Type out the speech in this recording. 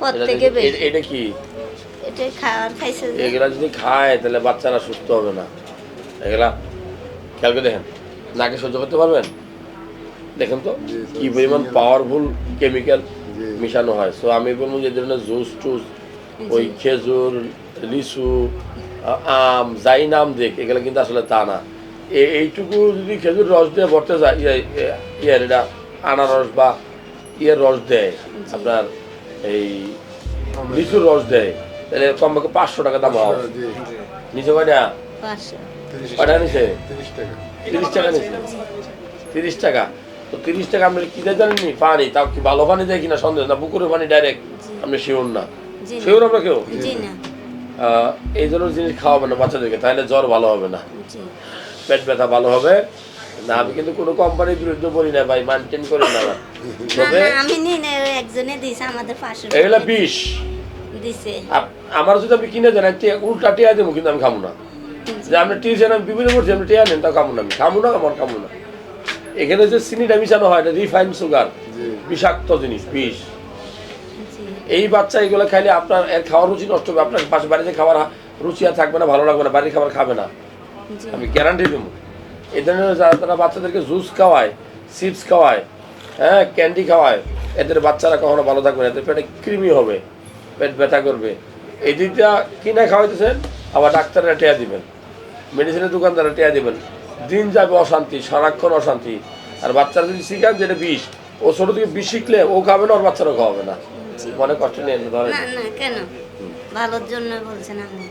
পর থেকে বেশি। এটা কি? এটা খাওয়ার খাইছে এগুলা যদি খায় তাহলে বাচ্চারা সুস্থ হবে না। এগুলা খেয়াল করে দেখেন। নাকে সহ্য করতে পারবেন? দেখেন তো কি পরিমাণ পাওয়ারফুল কেমিক্যাল মিশানো হয়। সো আমি বলব যে ধরনের জুস টুস ওই খেজুর লিচু আম যাই নাম দেখ এগুলো কিন্তু আসলে তা না। এ- এইটুকু যদি খেজুর রস দিয়ে ভরতে যায় ইয়ে ইয়ে- এটা আনারস বা ইয়ের রস দেয় আপনার এই লিচুর রস দেয়। তাহলে কমপক্ষে পাঁচশো টাকা দাম হবে জি, নিচে কয়টা? তিরিশ কয়টা নিচে? তিরিশ টাকা। নিচে। তিরিশ টাকা। তো তিরিশ টাকা আপনি কি দেয় জানেননি পানি। তাও কি ভালো পানি দেয় কিনা সন্দেহ? না পুকুরের পানি ডাইরেক্ট আপনি শিওর না। শিওর আমরা কেউ? জি না। আহ, এই ধরনের জিনিস খাওয়াবে না বাচ্চাদেরকে। তাহলে জ্বর ভালো হবে না। পেট ব্যথা ভালো হবে। না আমি কিন্তু কোনো কোম্পানির বিরুদ্ধে বলি না ভাই। মেনটেন করি না। তবে আমি নিই না ওই একজনে দিছে আমাদের পাশে এগুলা বিষ? দিছে। আমার যদি আপনি কিনে দেন একটা উল্টা টিয়া দেবো কিন্তু আমি খাব না। যে আপনি টিউশন আমি বিভিন্ন করছি আপনি টিয়া নেন তা খাব না আমি। খাব না আমার খাব না। এখানে যে চিনিটা মিশানো হয় এটা রিফাইন সুগার বিষাক্ত জিনিস বিষ। এই বাচ্চা এগুলো খাইলে আপনার এর খাওয়ার রুচি নষ্ট হবে। আপনার পাশে বাড়িতে খাবার রুচি আর থাকবে না ভালো লাগবে না বাড়ির খাবার খাবে না। আমি গ্যারান্টি দেবো। এই ধরনের যারা তারা বাচ্চাদেরকে জুস খাওয়ায় চিপস খাওয়ায় হ্যাঁ ক্যান্ডি খাওয়ায় এদের বাচ্চারা কখনো ভালো থাকবে না এদের পেটে কৃমি হবে পেট ব্যথা করবে। এই দুইটা কিনে খাওয়াইতেছেন? আবার ডাক্তাররা টেয়া দিবেন মেডিসিনের দোকানদাররা টেয়া দিবেন। দিন যাবে অশান্তি সারাক্ষণ অশান্তি। আর বাচ্চারা যদি শিখান যেটা বিষ ও ছোটো থেকে বিষ শিখলে ও খাবে না ওর বাচ্চারাও খাওয়াবে না। মনে কষ্ট নিয়ে ধরেন। না না কেন? ভালোর জন্য বলছেন আপনি।